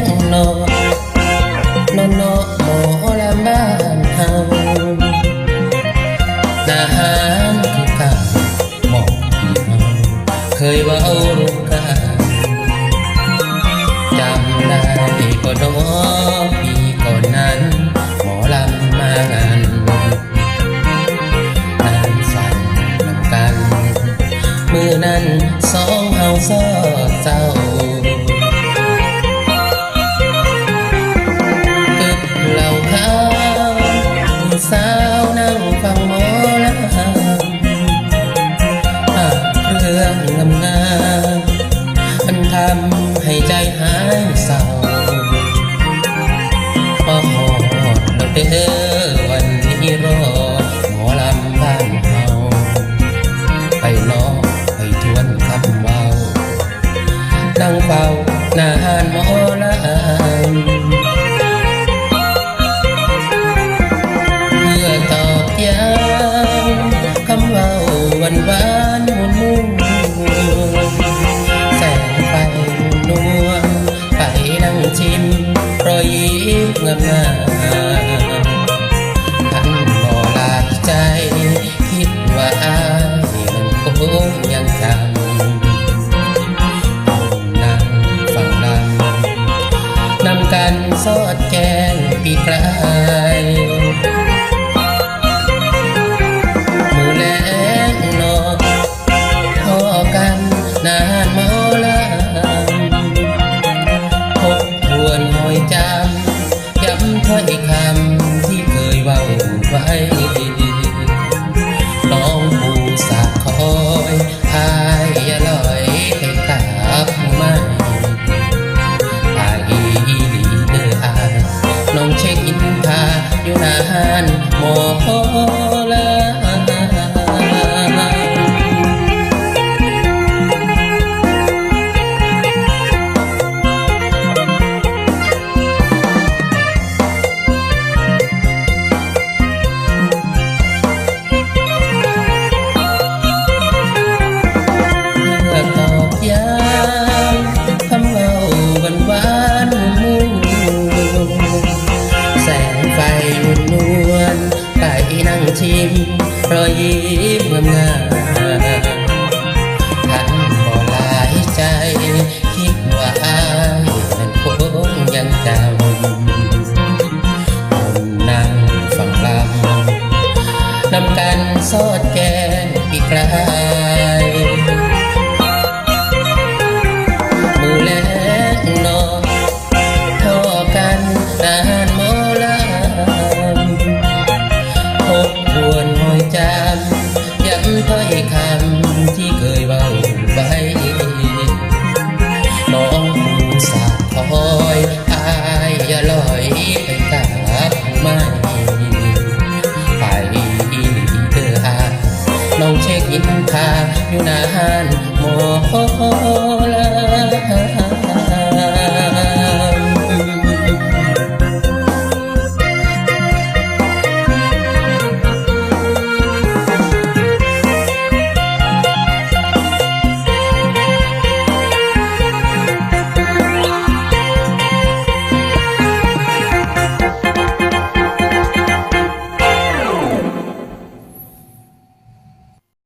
งนอนนอนนอหมอละบ้านเฮานาหารที่ข้าหมอกที่เฮาเคยว่าเอาลูกกันจำได้ก็ดอปีก่อนนั้นหมอลำมางานนานสั่งนำกัน มือนั้นสองเฮาซอเศร้าำให้ใจหายเศร้าพอหอดแล้วเด้อ งยังจำนั่งฟังลำนำกันสอดแกงปีกลายมือแลงนอนพอกันนานหมอลำพบทวนหอยจำย้ำถ้อยคำที่เคยเว้าไว้น้องานหมอ ชิมรอยยิ้มงามงามท่านบ่หลายใจ คิดว่าอายนั้นคงยังจำคนนั่งฟังลำนำกันสอดแกงปีกลายมือแลงนอนพอกันนาน องเช็คอินพาอยู่นานโมอลา